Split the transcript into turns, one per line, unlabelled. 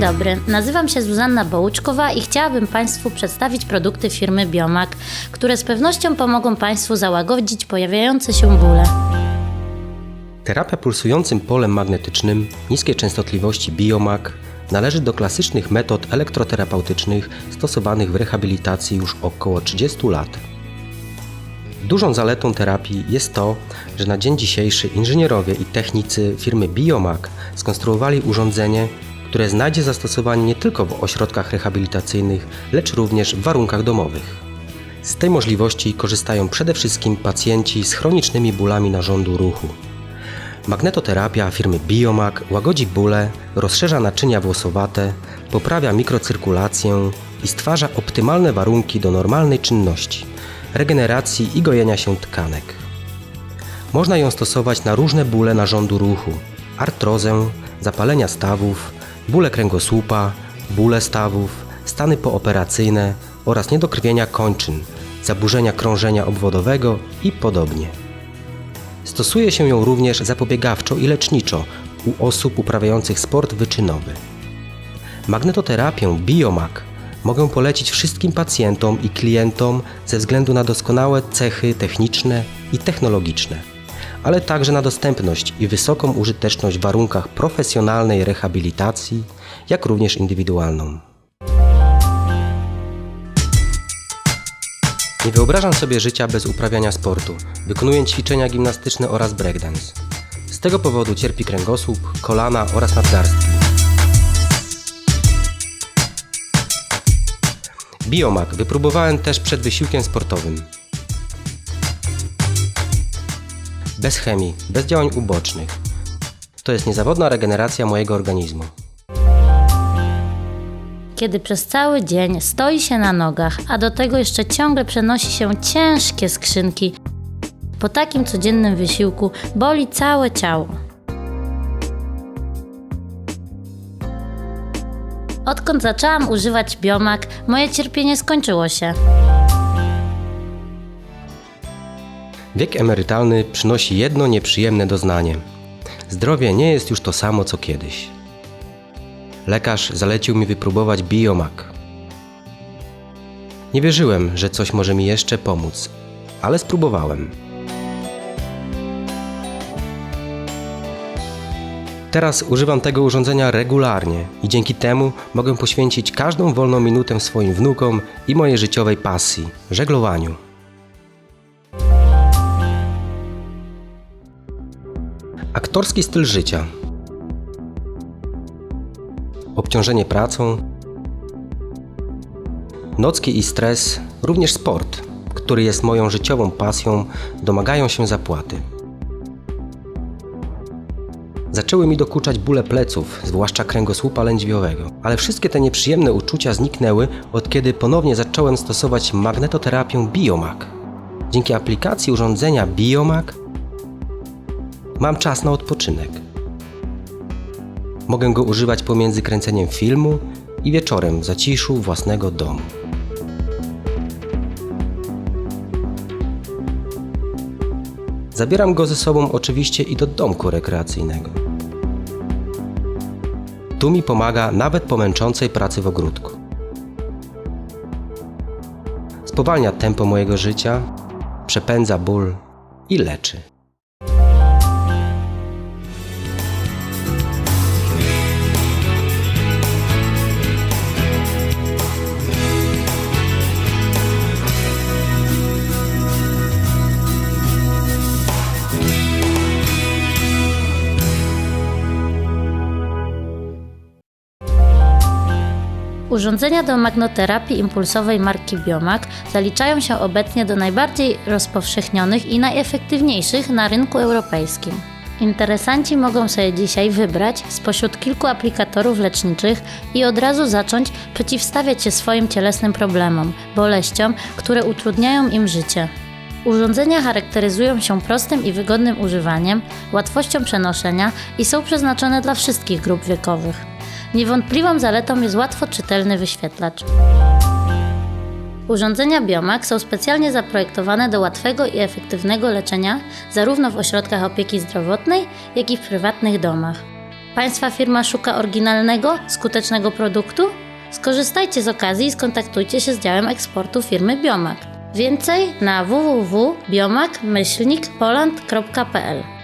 Dzień dobry, nazywam się Zuzanna Bołuczkowa i chciałabym Państwu przedstawić produkty firmy Biomak, które z pewnością pomogą Państwu załagodzić pojawiające się bóle.
Terapia pulsującym polem magnetycznym niskiej częstotliwości Biomak należy do klasycznych metod elektroterapeutycznych stosowanych w rehabilitacji już około 30 lat. Dużą zaletą terapii jest to, że na dzień dzisiejszy inżynierowie i technicy firmy Biomak skonstruowali urządzenie, które znajdzie zastosowanie nie tylko w ośrodkach rehabilitacyjnych, lecz również w warunkach domowych. Z tej możliwości korzystają przede wszystkim pacjenci z chronicznymi bólami narządu ruchu. Magnetoterapia firmy Biomak łagodzi bóle, rozszerza naczynia włosowate, poprawia mikrocyrkulację i stwarza optymalne warunki do normalnej czynności, regeneracji i gojenia się tkanek. Można ją stosować na różne bóle narządu ruchu, artrozę, zapalenia stawów, bóle kręgosłupa, bóle stawów, stany pooperacyjne oraz niedokrwienia kończyn, zaburzenia krążenia obwodowego i podobnie. Stosuje się ją również zapobiegawczo i leczniczo u osób uprawiających sport wyczynowy. Magnetoterapię Biomak mogę polecić wszystkim pacjentom i klientom ze względu na doskonałe cechy techniczne i technologiczne, ale także na dostępność i wysoką użyteczność w warunkach profesjonalnej rehabilitacji, jak również indywidualną. Nie wyobrażam sobie życia bez uprawiania sportu. Wykonuję ćwiczenia gimnastyczne oraz breakdance. Z tego powodu cierpi kręgosłup, kolana oraz nadgarstki. Biomak wypróbowałem też przed wysiłkiem sportowym. Bez chemii, bez działań ubocznych. To jest niezawodna regeneracja mojego organizmu.
Kiedy przez cały dzień stoi się na nogach, a do tego jeszcze ciągle przenosi się ciężkie skrzynki, po takim codziennym wysiłku boli całe ciało. Odkąd zaczęłam używać Biomak, moje cierpienie skończyło się.
Wiek emerytalny przynosi jedno nieprzyjemne doznanie. Zdrowie nie jest już to samo co kiedyś. Lekarz zalecił mi wypróbować Biomak. Nie wierzyłem, że coś może mi jeszcze pomóc, ale spróbowałem. Teraz używam tego urządzenia regularnie i dzięki temu mogę poświęcić każdą wolną minutę swoim wnukom i mojej życiowej pasji żeglowaniu. Aktorski styl życia. Obciążenie pracą. Nocki i stres, również sport, który jest moją życiową pasją, domagają się zapłaty. Zaczęły mi dokuczać bóle pleców, zwłaszcza kręgosłupa lędźwiowego, ale wszystkie te nieprzyjemne uczucia zniknęły od kiedy ponownie zacząłem stosować magnetoterapię Biomak. Dzięki aplikacji urządzenia Biomak mam czas na odpoczynek. Mogę go używać pomiędzy kręceniem filmu i wieczorem w zaciszu własnego domu. Zabieram go ze sobą oczywiście i do domku rekreacyjnego. Tu mi pomaga nawet po męczącej pracy w ogródku. Spowalnia tempo mojego życia, przepędza ból i leczy.
Urządzenia do magnoterapii impulsowej marki Biomak zaliczają się obecnie do najbardziej rozpowszechnionych i najefektywniejszych na rynku europejskim. Interesanci mogą sobie dzisiaj wybrać spośród kilku aplikatorów leczniczych i od razu zacząć przeciwstawiać się swoim cielesnym problemom, boleściom, które utrudniają im życie. Urządzenia charakteryzują się prostym i wygodnym używaniem, łatwością przenoszenia i są przeznaczone dla wszystkich grup wiekowych. Niewątpliwą zaletą jest łatwo czytelny wyświetlacz. Urządzenia Biomak są specjalnie zaprojektowane do łatwego i efektywnego leczenia zarówno w ośrodkach opieki zdrowotnej, jak i w prywatnych domach. Państwa firma szuka oryginalnego, skutecznego produktu? Skorzystajcie z okazji i skontaktujcie się z działem eksportu firmy Biomak. Więcej na www.biomak-poland.pl